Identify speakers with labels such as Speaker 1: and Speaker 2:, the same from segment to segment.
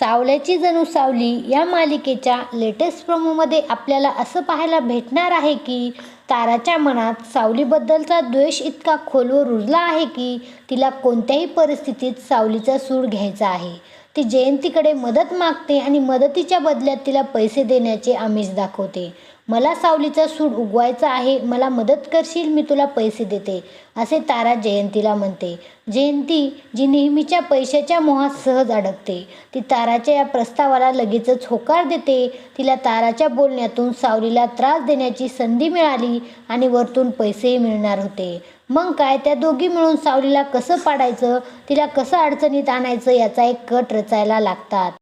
Speaker 1: सावल्याची जणू सावली या मालिकेच्या लेटेस्ट प्रोमोमध्ये आपल्याला असं पाहायला भेटणार आहे की ताराच्या मनात सावलीबद्दलचा द्वेष इतका खोलवर रुजला आहे की तिला कोणत्याही परिस्थितीत सावलीचा सूड घ्यायचा आहे. ती जयंतीकडे मदत मागते आणि मदतीच्या बदल्यात तिला पैसे देण्याचे आमिष दाखवते. मला सावलीचा सूड उगवायचा आहे मला मदत करशील मी तुला पैसे देते असे तारा जयंतीला म्हणते. जयंती जी नेहमीच्या पैशाच्या मोहात सहज अडकते ती ताराच्या या प्रस्तावाला लगेचच होकार देते. तिला ताराच्या बोलण्यातून सावलीला त्रास देण्याची संधी मिळाली आणि वरतून पैसेही मिळणार होते. मग काय त्या दोघी मिळून सावलीला कसं पाडायचं तिला कसं अडचणीत आणायचं याचा एक कट रचायला लागतात.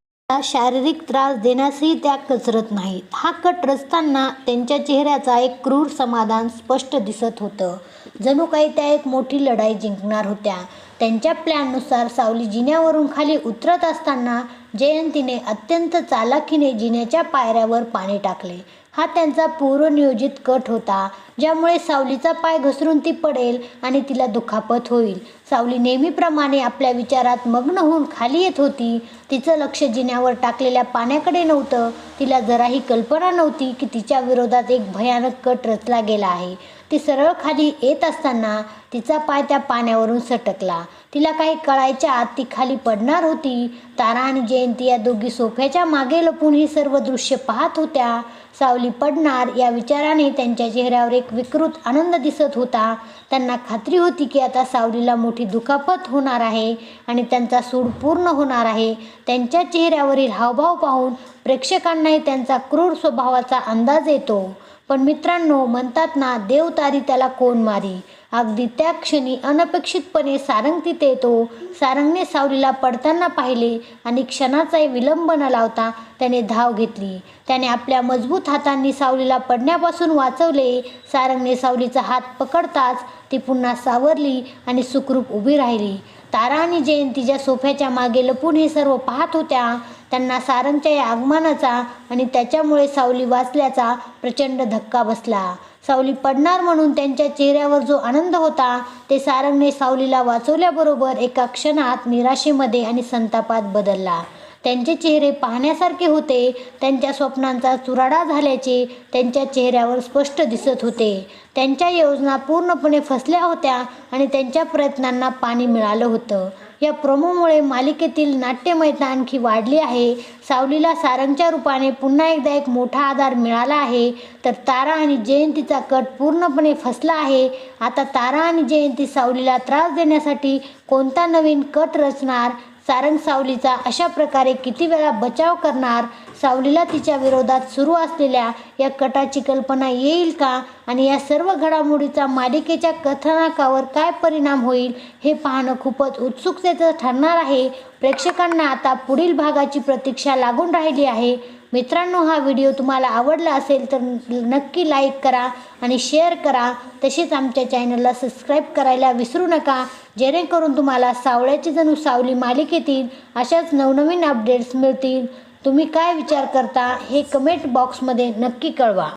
Speaker 1: शारीरिक त्रास देण्यासही त्या कचरत नाहीत. हा कट रचताना त्यांच्या चेहऱ्याचा एक क्रूर समाधान स्पष्ट दिसत होतं. जणू काही त्या एक मोठी लढाई जिंकणार होत्या. त्यांच्या प्लॅननुसार सावली जिन्यावरून खाली उतरत असताना जयंतीने अत्यंत चालाखीने जिन्याच्या पायऱ्यावर पाणी टाकले. हा त्यांचा पूर्वनियोजित कट होता ज्यामुळे सावलीचा पाय घसरून ती पडेल आणि तिला दुखापत होईल. सावली नेहमीप्रमाणे आपल्या विचारात मग्न होऊन खाली येत होती. तिचं लक्ष जिन्यावर टाकलेल्या पाण्याकडे नव्हतं. तिला जराही कल्पना नव्हती की तिच्या विरोधात एक भयानक कट रचला गेला आहे. ती सरळ खाली येत असताना तिचा पाय त्या पाण्यावरून सटकला. तिला काही कळायच्या आत ती खाली पडणार होती. तारा आणि जयंती या दोघी सोफ्याच्या मागे लपून ही सर्व दृश्य पाहत होत्या. सावली पडणार या विचाराने त्यांच्या चेहऱ्यावर एक विकृत आनंद दिसत होता. त्यांना खात्री होती की आता सावलीला मोठी दुखापत होणार आहे आणि त्यांचा सूड पूर्ण होणार आहे. त्यांच्या चेहऱ्यावरील हावभाव पाहून प्रेक्षकांनाही त्यांचा क्रूर स्वभावाचा अंदाज येतो. पण मित्रांनो म्हणतात ना देव तारी त्याला कोण मारी? अगदी त्या क्षणी अनपेक्षितपणे सारंग तिथे येतो. सारंगने सावलीला पडताना पाहिले आणि क्षणाचाही विलंब न लावता त्याने धाव घेतली. त्याने आपल्या मजबूत हातांनी सावलीला पडण्यापासून वाचवले. सारंगने सावलीचा हात पकडताच ती पुन्हा सावरली आणि सुखरूप उभी राहिली. तारा आणि जयंतीच्या सोफ्याच्या मागे लपून हे सर्व पाहत होत्या. त्यांना सारंगच्या या आगमनाचा आणि त्याच्यामुळे सावली वाचल्याचा प्रचंड धक्का बसला. सावली पडणार म्हणून त्यांच्या चेहऱ्यावर जो आनंद होता ते सारंगने सावलीला वाचवल्याबरोबर एका क्षणात निराशेमध्ये आणि संतापात बदलला. त्यांचे चेहरे पाहण्यासारखे होते त्यांच्या स्वप्नांचा चुराडा झाल्याचे त्यांच्या चेहऱ्यावर स्पष्ट दिसत होते. त्यांच्या योजना पूर्णपणे फसल्या होत्या आणि त्यांच्या प्रयत्नांना पाणी मिळालं होतं. या प्रोमोमुळे मालिकेतील नाट्यमयता आणखी वाढली आहे. सावलीला सारंगच्या रूपाने पुन्हा एकदा एक मोठा आधार मिळाला आहे. तर तारा आणि जयंतीचा कट पूर्णपणे फसला आहे. आता तारा आणि जयंती सावलीला त्रास देण्यासाठी कोणता नवीन कट रचणार? सारंग सावलीचा अशा प्रकारे किती वेळा बचाव करणार? सावलीला तिच्या विरोधात सुरू असलेल्या या कटाची कल्पना येईल का? आणि या सर्व घडामोडीचा मालिकेच्या कथानकावर काय परिणाम होईल हे पाहणं खूपच उत्सुकतेचं ठरणार आहे. प्रेक्षकांना आता पुढील भागाची प्रतीक्षा लागून राहिली आहे. मित्रांनो हा व्हिडिओ तुम्हाला आवडला असेल तर नक्की लाईक करा आणि शेअर करा. तसेच आमच्या चॅनलला सबस्क्राईब करायला विसरू नका. जेणेकरून तुम्हाला सावळ्याची जणू सावली मालिकेतील अशाच नवनवीन अपडेट्स मिळतील. तुम्ही काय विचार करता हे कमेंट बॉक्समध्ये नक्की कळवा.